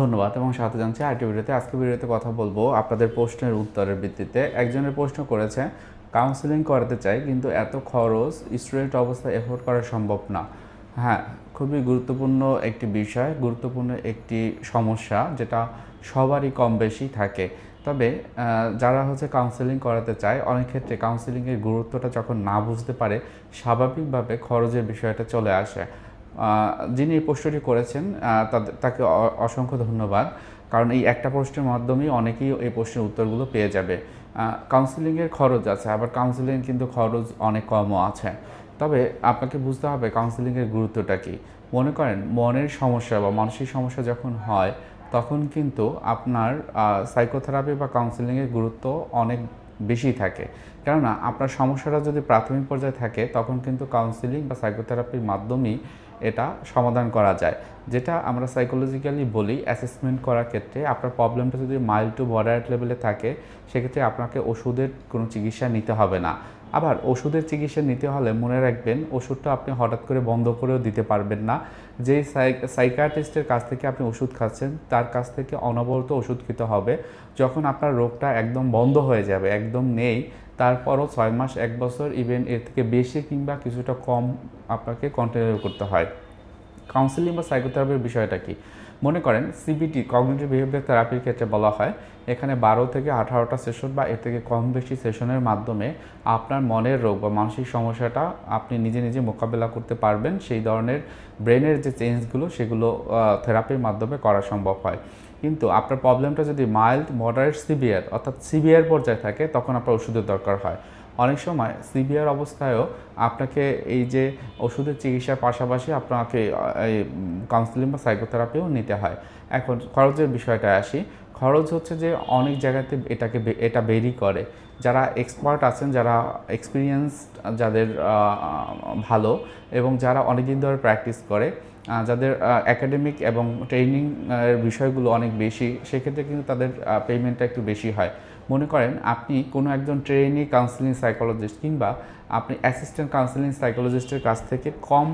ধন্যবাদ এবং সাথে জানছি আরেকটি ভিডিওতে। আজকে ভিডিওতে কথা বলব আপনাদের প্রশ্নের উত্তরের ভিত্তিতে। একজনের প্রশ্ন করেছে, কাউন্সিলিং করাতে চাই, কিন্তু এত খরচ, স্টুডেন্ট অবস্থায় এফোর্ড করা সম্ভব না। হ্যাঁ খুবই গুরুত্বপূর্ণ একটি বিষয়, গুরুত্বপূর্ণ একটি সমস্যা যেটা সবারই কম বেশি থাকে। তবে যারা হচ্ছে কাউন্সেলিং করাতে চায়, অনেক ক্ষেত্রে কাউন্সেলিংয়ের গুরুত্বটা যখন না বুঝতে পারে, স্বাভাবিকভাবে খরচের বিষয়টা চলে আসে। যিনি এই প্রশ্নটি করেছেন তাকে অসংখ্য ধন্যবাদ। কারণ এই একটা প্রশ্নের মাধ্যমেই অনেকেই এই প্রশ্নের উত্তরগুলো পেয়ে যাবে। কাউন্সিলিংয়ের খরচ আছে, আবার কাউন্সিলিং কিন্তু খরচ অনেক কমও আছে। তবে আপনাকে বুঝতে হবে কাউন্সিলিংয়ের গুরুত্বটা কী। মনে করেন, মনের সমস্যা বা মানসিক সমস্যা যখন হয়, তখন কিন্তু আপনার সাইকোথেরাপি বা কাউন্সিলিংয়ের গুরুত্ব অনেক বেশি থাকে। কেননা, আপনার সমস্যাটা যদি প্রাথমিক পর্যায়ে থাকে, তখন কিন্তু কাউন্সিলিং বা সাইকোথেরাপির মাধ্যমেই এটা সমাধান করা যায়। যেটা আমরা সাইকোলজিক্যালি বলি অ্যাসেসমেন্ট করার ক্ষেত্রে আপনার প্রবলেমটা যদি মাইল্ড টু বর্ডার লেভেলে থাকে, সেক্ষেত্রে আপনাকে ওষুধের কোনো চিকিৎসা নিতে হবে না। আবার ওষুধের চিকিৎসা নিতে হলে মনে রাখবেন, ওষুধটা আপনি হঠাৎ করে বন্ধ করেও দিতে পারবেন না। যেই সাইকাটিস্টের কাছ থেকে আপনি ওষুধ খাচ্ছেন, তার কাছ থেকে অনবরত ওষুধ খেতে হবে। যখন আপনার রোগটা একদম বন্ধ হয়ে যাবে, একদম নেই, তারপরও ছয় মাস, এক বছর ইভেন এর থেকে বেশি কিংবা কিছুটা কম আপনাকে কন্টিনিউ করতে হয়। কাউন্সিলিং বা সাইকোথেরাপির বিষয়টা কি? মনে করেন সিবিটি কগনিটিভ বিহেভিয়ার থেরাপির ক্ষেত্রে বলা হয়, এখানে বারো থেকে আঠারোটা সেশন বা এর থেকে কম বেশি সেশনের মাধ্যমে আপনার মনের রোগ বা মানসিক সমস্যাটা আপনি নিজে নিজে মোকাবেলা করতে পারবেন। সেই ধরনের ব্রেনের যে চেঞ্জগুলো সেগুলো থেরাপির মাধ্যমে করা সম্ভব হয়। কিন্তু আপনার প্রবলেমটা যদি মাইল্ড মডারেট সিভিয়ার অর্থাৎ সিভিয়ার পর্যায়ে থাকে, তখন আপনার ওষুধের দরকার হয়। অনেক সময় সিভিয়ার অবস্থায়ও আপনাকে এই যে ওষুধের চিকিৎসার পাশাপাশি আপনাকে কাউন্সিলিং বা সাইকোথেরাপিও নিতে হয়। এখন খরচের বিষয়টা আসি। খরচ হচ্ছে যে অনেক জায়গাতে এটাকে এটা বেরি করে। যারা এক্সপার্ট আছেন, যারা এক্সপিরিয়েন্স যাদের ভালো এবং যারা অনেকদিন ধরে প্র্যাকটিস করে যাদের একাডেমিক এবং ট্রেনিং এর বিষয়গুলো অনেক বেশি, সেক্ষেত্রে কিন্তু তাদের পেমেন্টটা একটু বেশি হয়। মনে করেন আপনি কোনো একজন ট্রেনি কাউন্সিলিং সাইকোলজিস্ট কিংবা আপনি অ্যাসিস্ট্যান্ট কাউন্সিলিং সাইকোলজিস্টের কাছ থেকে কম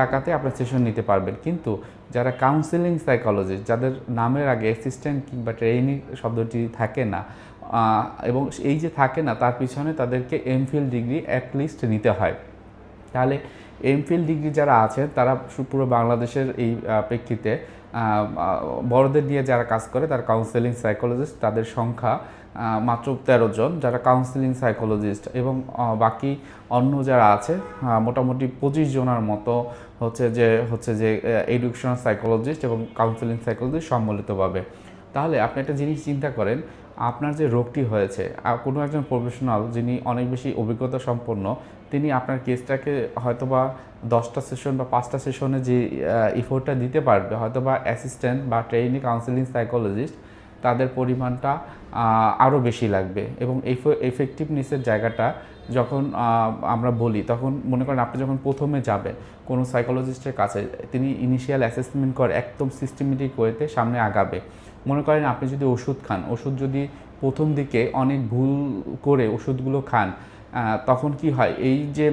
টাকাতে আপনার সেশন নিতে পারবেন। কিন্তু যারা কাউন্সিলিং সাইকোলজিস্ট যাদের নামের আগে অ্যাসিস্ট্যান্ট কিংবা ট্রেনিং শব্দটি থাকে না এবং এই যে থাকে না, তার পিছনে তাদেরকে এমফিল ডিগ্রি অ্যাটলিস্ট নিতে হয়। তাহলে এমফিল ডিগ্রি যারা আছেন, তারা পুরো বাংলাদেশের এই প্রেক্ষিতে বড়দের দিয়ে যারা কাজ করে, তার কাউন্সেলিং সাইকোলজিস্ট তাদের সংখ্যা মাত্র তেরো জন যারা কাউন্সেলিং সাইকোলজিস্ট এবং বাকি অন্য যারা আছে মোটামুটি পঁচিশ জনের মতো হচ্ছে যে হচ্ছে যে এডুকেশনাল সাইকোলজিস্ট এবং কাউন্সেলিং সাইকোলজিস্ট সম্মিলিতভাবে। তাহলে আপনি একটা জিনিস চিন্তা করেন, আপনার যে রোগটি হয়েছে কোনো একজন প্রফেশনাল যিনি অনেক বেশি অভিজ্ঞতা সম্পন্ন তিনি আপনার কেসটাকে হয়তোবা দশটা সেশন বা পাঁচটা সেশনে যে ইফোর্টটা দিতে পারবে, হয়তোবা অ্যাসিস্ট্যান্ট বা ট্রেনিং কাউন্সিলিং সাইকোলজিস্ট তাদের পরিমাণটা আরও বেশি লাগবে। এবং এফেক্টিভনেসের জায়গাটা যখন আমরা বলি, তখন মনে করেন আপনি যখন প্রথমে যাবেন কোনো সাইকোলজিস্টের কাছে, তিনি ইনিশিয়াল অ্যাসেসমেন্ট করে, একদম সিস্টেমেটিক ওয়েতে সামনে আগাবে। মনে করেন আপনি যদি ওষুধ খান, ওষুধ যদি প্রথম দিকে অনেক ভুল করে ওষুধগুলো খান তখন কি হয়? এই যে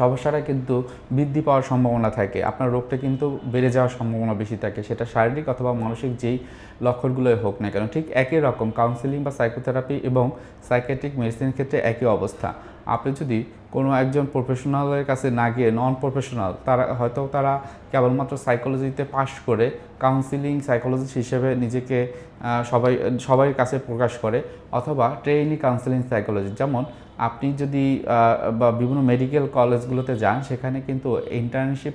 সমস্যাটা কিন্তু বৃদ্ধি পাওয়ার সম্ভাবনা থাকে। আপনার রোগটা কিন্তু বেড়ে যাওয়ার সম্ভাবনা বেশি থাকে। সেটা শারীরিক অথবা মানসিক যেই লক্ষণগুলোই হোক না কেন, ঠিক একই রকম কাউন্সিলিং বা সাইকোথেরাপি এবং সাইকেট্রিক মেডিসিনের ক্ষেত্রে একই অবস্থা। আপনি যদি কোনো একজন প্রফেশনালের কাছে না গিয়ে নন প্রফেশনাল তারা হয়তো তারা কেবলমাত্র সাইকোলজিতে পাশ করে কাউন্সিলিং সাইকোলজিস্ট হিসেবে নিজেকে সবাই সবার কাছে প্রকাশ করে অথবা ট্রেনি কাউন্সিলিং সাইকোলজি যেমন আপনি যদি বা বিভিন্ন মেডিকেল কলেজগুলোতে যান, সেখানে কিন্তু ইন্টার্নশিপ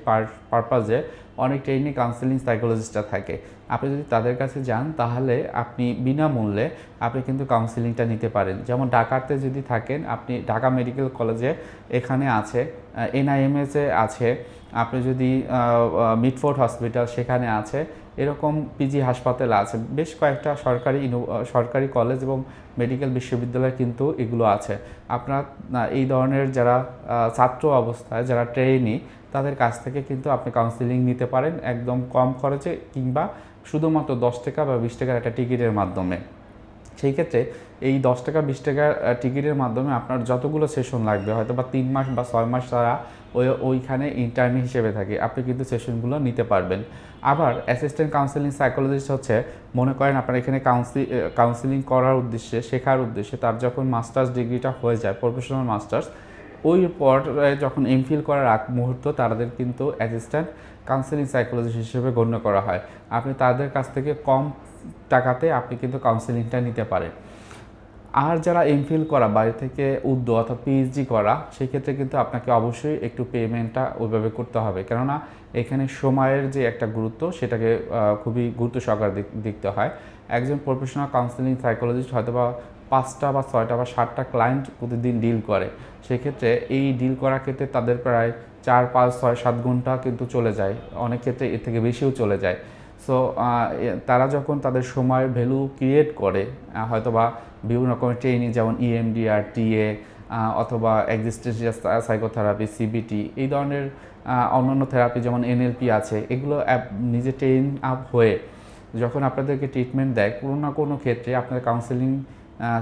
পারপাজে অনেক ট্রেনিং কাউন্সেলিং সাইকোলজিস্টরা থাকে। আপনি যদি তাদের কাছে যান, তাহলে আপনি বিনামূল্যে আপনি কিন্তু কাউন্সিলিংটা নিতে পারেন। যেমন ঢাকাতে যদি থাকেন, আপনি ঢাকা মেডিকেল কলেজে এখানে আছে এনআইএমএসে আছে, আপনি যদি মিটফোর্ড হসপিটাল সেখানে আছে এরকম পিজি হাসপাতাল আছে। বেশ কয়েকটা সরকারি সরকারি কলেজ এবং মেডিকেল বিশ্ববিদ্যালয় কিন্তু এগুলো আছে। আপনার এই ধরনের যারা ছাত্র অবস্থায় যারা ট্রেনি তাদের কাছ থেকে কিন্তু আপনি কাউন্সিলিং নিতে পারেন একদম কম খরচে কিংবা শুধুমাত্র দশ টাকা বা বিশ টাকার একটা টিকিটের মাধ্যমে। সেই ক্ষেত্রে এই দশ টাকা বিশ আহ, টিকিটের মাধ্যমে আপনার যতগুলো সেশন লাগবে হয়তো বা তিন মাস বা ছয় মাস তারা ওই ওইখানে ইন্টার্নি হিসেবে থাকে। আপনি কিন্তু সেশনগুলো নিতে পারবেন। আবার অ্যাসিস্ট্যান্ট কাউন্সিলিং সাইকোলজিস্ট হচ্ছে মনে করেন আপনার এখানে কাউন্সিল কাউন্সিলিং করার উদ্দেশ্যে শেখার উদ্দেশ্যে তার যখন মাস্টার্স ডিগ্রিটা হয়ে যায় প্রফেশনাল মাস্টার্স ওই পর যখন এমফিল করার আগ মুহূর্ত তাদের কিন্তু অ্যাসিস্ট্যান্ট কাউন্সিলিং সাইকোলজিস্ট হিসেবে গণ্য করা হয়। আপনি তাদের কাছ থেকে কম টাকাতে আপনি কিন্তু কাউন্সিলিংটা নিতে পারেন। আর যারা এমফিল করা, বাড়ি থেকে উদ্য অর্থাৎ পিএইচডি করা, সেক্ষেত্রে কিন্তু আপনাকে অবশ্যই একটু পেমেন্টটা ওইভাবে করতে হবে। কেননা এখানে সময়ের যে একটা গুরুত্ব, সেটাকে খুবই গুরুত্ব সহকারে দেখতে হয়। একজন প্রফেশনাল কাউন্সিলিং সাইকোলজিস্ট হয়তো বা পাঁচটা বা ছয়টা বা সাতটা ক্লায়েন্ট প্রতিদিন ডিল করে। সেক্ষেত্রে এই ডিল করার ক্ষেত্রে তাদের প্রায় চার, পাঁচ, ছয়, সাত ঘণ্টা কিন্তু চলে যায়। অনেক ক্ষেত্রে এর থেকে বেশিও চলে যায়। সো তারা যখন তাদের সময়ের ভ্যালু ক্রিয়েট করে হয়তোবা বিভিন্ন রকমের ট্রেনিং যেমন E ইএমডিআর টিএ অথবা এক্সিস্টেন্সিয়াল সাইকোথেরাপি সিবিটি এই ধরনের অন্যান্য থেরাপি যেমন এনএলপি আছে, এগুলো নিজে ট্রেন আপ হয়ে যখন আপনাদেরকে ট্রিটমেন্ট দেয়, কোনো না কোনো ক্ষেত্রে আপনার কাউন্সেলিং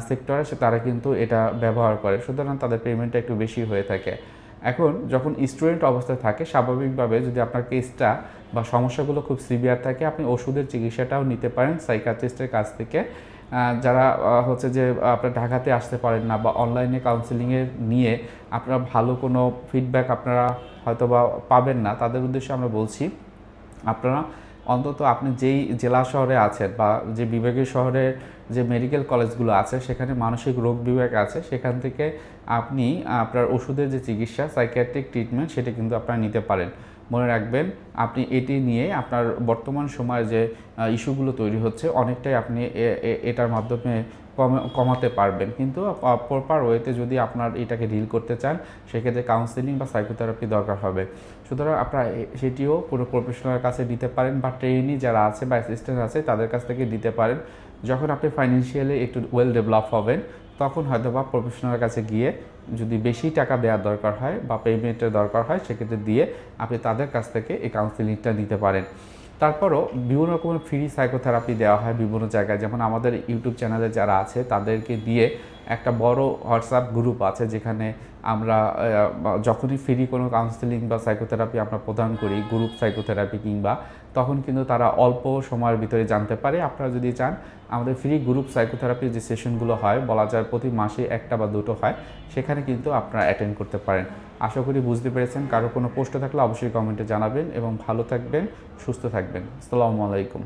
সেক্টরে তারা কিন্তু এটা ব্যবহার করে। সুতরাং তাদের পেমেন্টটা একটু বেশি হয়ে থাকে। এখন যখন স্টুডেন্ট অবস্থায় থাকে, স্বাভাবিকভাবে যদি আপনার কেসটা বা সমস্যাগুলো খুব সিভিয়ার থাকে, আপনি ওষুধের চিকিৎসাটাও নিতে পারেন সাইকাট্রিস্টের কাছ থেকে। যারা হচ্ছে যে, আপনার ঢাকাতে আসতে পারেন না বা অনলাইনে কাউন্সেলিংয়ে নিয়ে আপনারা ভালো কোনো ফিডব্যাক আপনারা হয়তো বা পাবেন না, তাদের উদ্দেশ্যে আমরা বলছি, আপনারা অন্তত আপনি যেই জেলা শহরে আছেন বা যে বিভাগীয় শহরে যে মেডিকেল কলেজগুলো আছে, সেখানে মানসিক রোগ বিভাগ আছে, সেখান থেকে আপনি আপনার ওষুধের যে চিকিৎসা সাইকিয়াট্রিক ট্রিটমেন্ট সেটা কিন্তু আপনারা নিতে পারেন। মনে রাখবেন, আপনি এটি নিয়ে আপনার বর্তমান সময়ে যে ইস্যুগুলো তৈরি হচ্ছে, অনেকটাই আপনি এটার মাধ্যমে কমে- কমাতে পারবেন। কিন্তু প্রপার ওয়েতে যদি আপনার এটাকে ডিল করতে চান, সেক্ষেত্রে কাউন্সিলিং বা সাইকোথেরাপি দরকার হবে। সুতরাং আপনারা সেটিও পুরো প্রফেশনালের কাছে দিতে পারেন বা ট্রেনি যারা আছে বা অ্যাসিস্ট্যান্ট আছে, তাদের কাছ থেকে দিতে পারেন। যখন আপনি ফাইন্যান্সিয়ালি একটু ওয়েল ডেভেলপ হবেন তখন হয়তো বা প্রফেশনালের কাছে গিয়ে যদি বেশি টাকা দেওয়ার দরকার হয় বা পেমেন্টের দরকার হয়, সেক্ষেত্রে দিয়ে আপনি তাদের কাছ থেকে এই কাউন্সিলিংটা নিতে পারেন। তারপরও বিভিন্ন রকমের ফ্রি সাইকোথেরাপি দেওয়া হয় বিভিন্ন জায়গায়। যেমন আমাদের ইউটিউব চ্যানেলে যারা আছে, তাদেরকে দিয়ে একটা বড় হোয়াটসঅ্যাপ গ্রুপ আছে যেখানে আমরা যখনই ফ্রি কোনো কাউন্সিলিং বা সাইকোথেরাপি আমরা প্রদান করি গ্রুপ সাইকোথেরাপি কিংবা, তখন কিন্তু তারা অল্প সময়ের ভিতরে জানতে পারে। আপনারা যদি চান, আমাদের ফ্রি গ্রুপ সাইকোথেরাপির যে সেশনগুলো হয়, বলা যায় প্রতি মাসে একটা বা দুটো হয়, সেখানে কিন্তু আপনারা অ্যাটেন্ড করতে পারেন। আশা করি বুঝতে পেরেছেন। কারও কোনো প্রশ্ন থাকলে অবশ্যই কমেন্টে জানাবেন এবং ভালো থাকবেন, সুস্থ থাকবেন। আসসালামু আলাইকুম।